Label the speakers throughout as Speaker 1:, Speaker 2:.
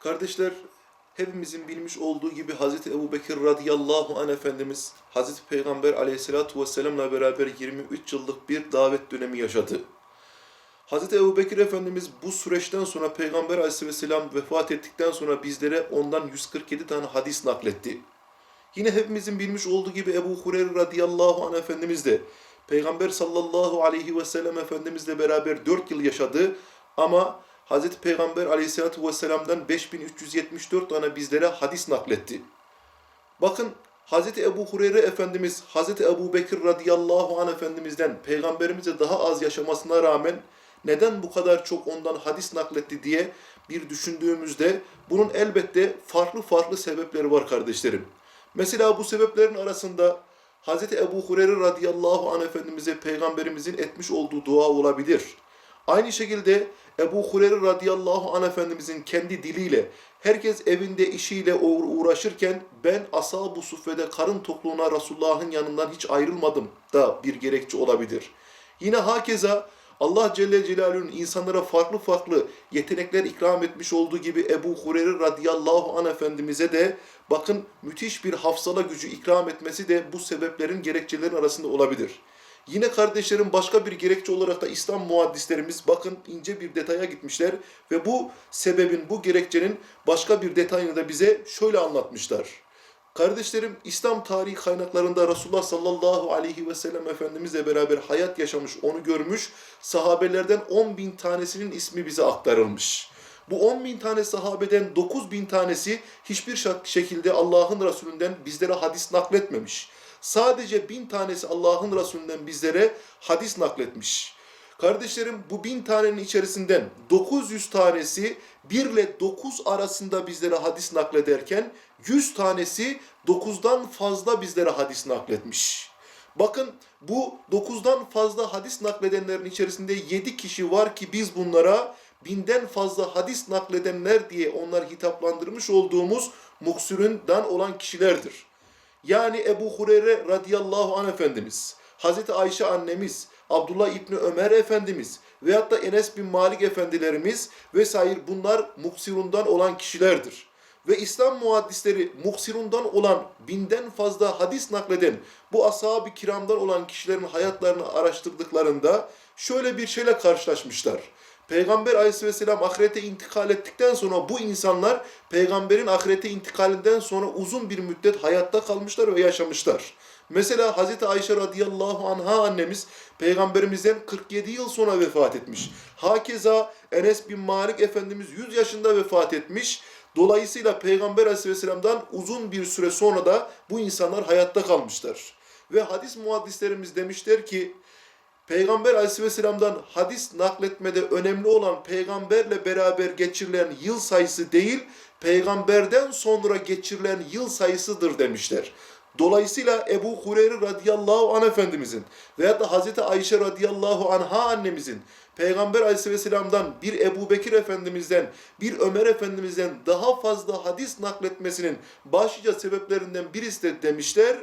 Speaker 1: Kardeşler, hepimizin bilmiş olduğu gibi Hazreti Ebu Bekir radıyallahu anh Efendimiz, Hazreti Peygamber aleyhissalatu vesselamla beraber 23 yıllık bir davet dönemi yaşadı. Hazreti Ebu Bekir Efendimiz bu süreçten sonra Peygamber aleyhisselam vefat ettikten sonra bizlere ondan 147 tane hadis nakletti. Yine hepimizin bilmiş olduğu gibi Ebu Hureyre radıyallahu anh Efendimiz de Peygamber sallallahu aleyhi ve sellem Efendimizle beraber 4 yıl yaşadı ama Hazreti Peygamber aleyhissalatu vesselam'dan 5374 tane bizlere hadis nakletti. Bakın Hazreti Ebu Hureyre Efendimiz, Hazreti Ebu Bekir radıyallahu anh Efendimiz'den Peygamberimize daha az yaşamasına rağmen neden bu kadar çok ondan hadis nakletti diye bir düşündüğümüzde bunun elbette farklı farklı sebepleri var kardeşlerim. Mesela bu sebeplerin arasında Hazreti Ebu Hureyre radıyallahu anh Efendimiz'e Peygamberimizin etmiş olduğu dua olabilir. Aynı şekilde Ebu Hureyre radıyallahu anh Efendimizin kendi diliyle herkes evinde işiyle uğra- uğraşırken ben ashab-ı suffede karın tokluğuna Resulullah'ın yanından hiç ayrılmadım da bir gerekçe olabilir. Yine hakeza Allah Celle Celaluhu'nun insanlara farklı farklı yetenekler ikram etmiş olduğu gibi Ebu Hureyre radıyallahu anh Efendimiz'e de bakın müthiş bir hafsala gücü ikram etmesi de bu sebeplerin gerekçelerin arasında olabilir. Yine kardeşlerim başka bir gerekçe olarak da İslam muhaddislerimiz bakın ince bir detaya gitmişler ve bu sebebin, bu gerekçenin başka bir detayını da bize şöyle anlatmışlar. Kardeşlerim İslam tarihi kaynaklarında Resulullah sallallahu aleyhi ve sellem Efendimizle beraber hayat yaşamış, onu görmüş, sahabelerden 10 bin tanesinin ismi bize aktarılmış. Bu 10 bin tane sahabeden 9 bin tanesi hiçbir şekilde Allah'ın Resulünden bizlere hadis nakletmemiş. Sadece bin tanesi Allah'ın Resulünden bizlere hadis nakletmiş. Kardeşlerim bu bin tanenin içerisinden 900 tanesi 1 ile 9 arasında bizlere hadis naklederken 100 tanesi 9'dan fazla bizlere hadis nakletmiş. Bakın bu 9'dan fazla hadis nakledenlerin içerisinde 7 kişi var ki biz bunlara binden fazla hadis nakledenler diye onlar hitaplandırmış olduğumuz muksüründen olan kişilerdir. Yani Ebu Hureyre radıyallahu anh Efendimiz, Hazreti Ayşe annemiz, Abdullah İbni Ömer Efendimiz veyahut da Enes bin Malik Efendilerimiz vesaire bunlar muksirundan olan kişilerdir. Ve İslam muhaddisleri muksirundan olan binden fazla hadis nakleden bu ashab-ı kiramdan olan kişilerin hayatlarını araştırdıklarında şöyle bir şeyle karşılaşmışlar. Peygamber aleyhisselam ahirete intikal ettikten sonra bu insanlar peygamberin ahirete intikalinden sonra uzun bir müddet hayatta kalmışlar ve yaşamışlar. Mesela Hazreti Ayşe radıyallahu anha annemiz peygamberimizden 47 yıl sonra vefat etmiş. Hakeza Enes bin Malik Efendimiz 100 yaşında vefat etmiş. Dolayısıyla Peygamber aleyhisselamdan uzun bir süre sonra da bu insanlar hayatta kalmışlar. Ve hadis muhaddislerimiz demişler ki Peygamber aleyhisselamdan hadis nakletmede önemli olan peygamberle beraber geçirilen yıl sayısı değil, peygamberden sonra geçirilen yıl sayısıdır demişler. Dolayısıyla Ebu Hureyre radıyallahu anh efendimizin veyahut da Hazreti Ayşe radıyallahu anha annemizin Peygamber aleyhisselamdan bir Ebu Bekir efendimizden bir Ömer efendimizden daha fazla hadis nakletmesinin başlıca sebeplerinden birisi de demişler.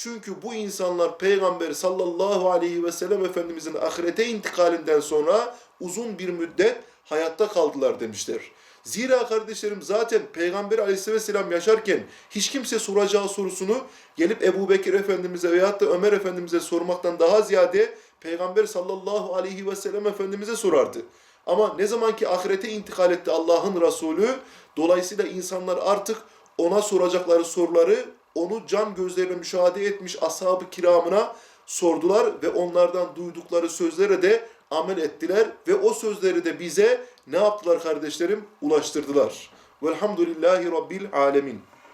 Speaker 1: Çünkü bu insanlar Peygamber sallallahu aleyhi ve sellem Efendimizin ahirete intikalinden sonra uzun bir müddet hayatta kaldılar demişler. Zira kardeşlerim zaten Peygamber aleyhisselam yaşarken hiç kimse soracağı sorusunu gelip Ebu Bekir Efendimiz'e veyahut da Ömer Efendimiz'e sormaktan daha ziyade Peygamber sallallahu aleyhi ve sellem Efendimiz'e sorardı. Ama ne zaman ki ahirete intikal etti Allah'ın Resulü, dolayısıyla insanlar artık ona soracakları soruları onu can gözlerine müşahede etmiş ashab-ı kiramına sordular ve onlardan duydukları sözlere de amel ettiler ve o sözleri de bize ne yaptılar kardeşlerim? Ulaştırdılar. Velhamdülillahi Rabbil Alemin.